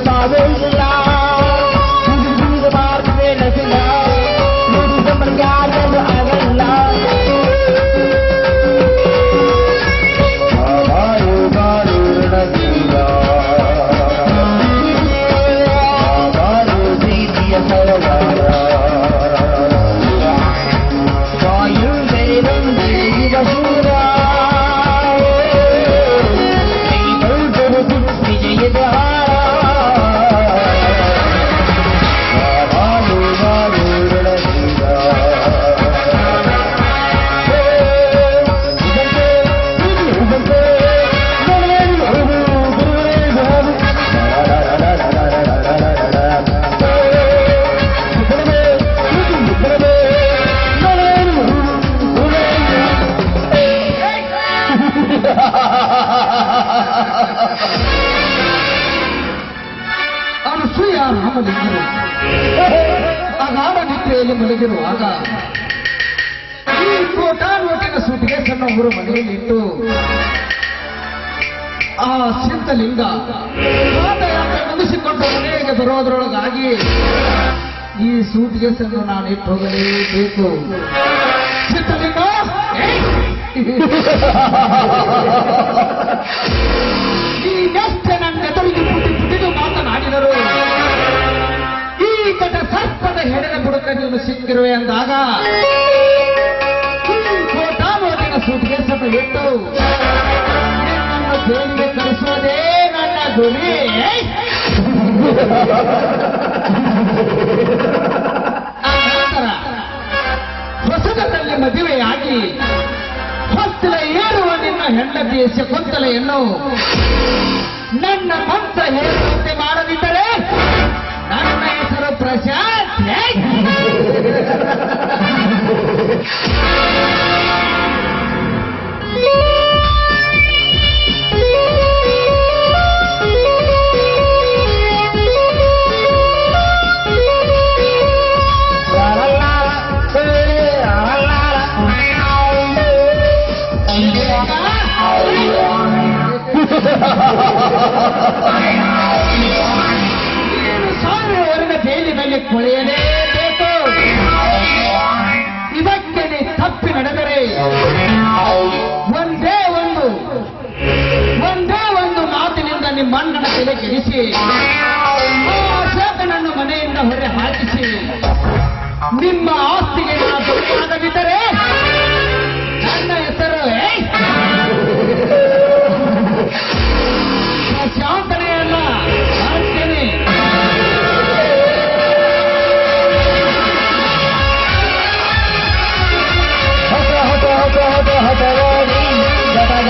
Father's Anasuya ರಾಮಲಿಂಗರು ಅಗಾಧ ನಿದ್ರೆಯಲ್ಲಿ ಮಲಗಿರುವಾಗ ಈ ಕೋಟಾನೋಟಿನ ಸುಟಿಗೆ ಸಣ್ಣ ಊರು ಮನೆಯಲ್ಲಿಟ್ಟು ಆ ಸಿದ್ಧಲಿಂಗ ಪಾದಯಾತ್ರೆ ಮುಗಿಸಿಕೊಂಡು ಮನೆಗೆ ಬರೋದ್ರೊಳಗಾಗಿ ಈ ಸೂಟಿಗೆ ಸಣ್ಣ ನಾನು ಇಟ್ಟು ಹೋಗಲೇಬೇಕು. ಸಿದ್ಧಲಿಂಗ ನೀನು ಸಿಕ್ಕಿರುವೆ ಅಂದಾಗ ಕೋಟಾಮೋಟಿನ ಸಭೆ ಇಟ್ಟು ನಿನ್ನನ್ನು ಜೈಲಿಗೆ ಕಳಿಸುವುದೇ ನನ್ನ ಗುರಿ. ನಂತರ ಹೊಸದಲ್ಲಿ ಮದುವೆಯಾಗಿ ಹೊತ್ತಲ ಏರುವ ನಿನ್ನ ಹೆಂಡತಿ ಶಕುಂತಲೆಯನ್ನು ನನ್ನ ಮಂತ್ರ ಹೇಳುವಂತೆ ಮಾಡದಿದ್ದರೆ ಜೈಲಿನಲ್ಲಿ ಕೊಳೆಯಲೇಬೇಕು ಇದಕ್ಕೆ ನೀ ತಪ್ಪಿ ನಡೆದರೆ ಒಂದೇ ಒಂದು ಒಂದೇ ಒಂದು ಮಾತಿನಿಂದ ನಿಮ್ಮ ಅಣ್ಣನ ತಲೆ ಆ ಸೇತನನ್ನು ಮನೆಯಿಂದ ಹೊರೆ ಹಾಕಿಸಿ, ನಿಮ್ಮ ಆಸ್ತಿಗೆ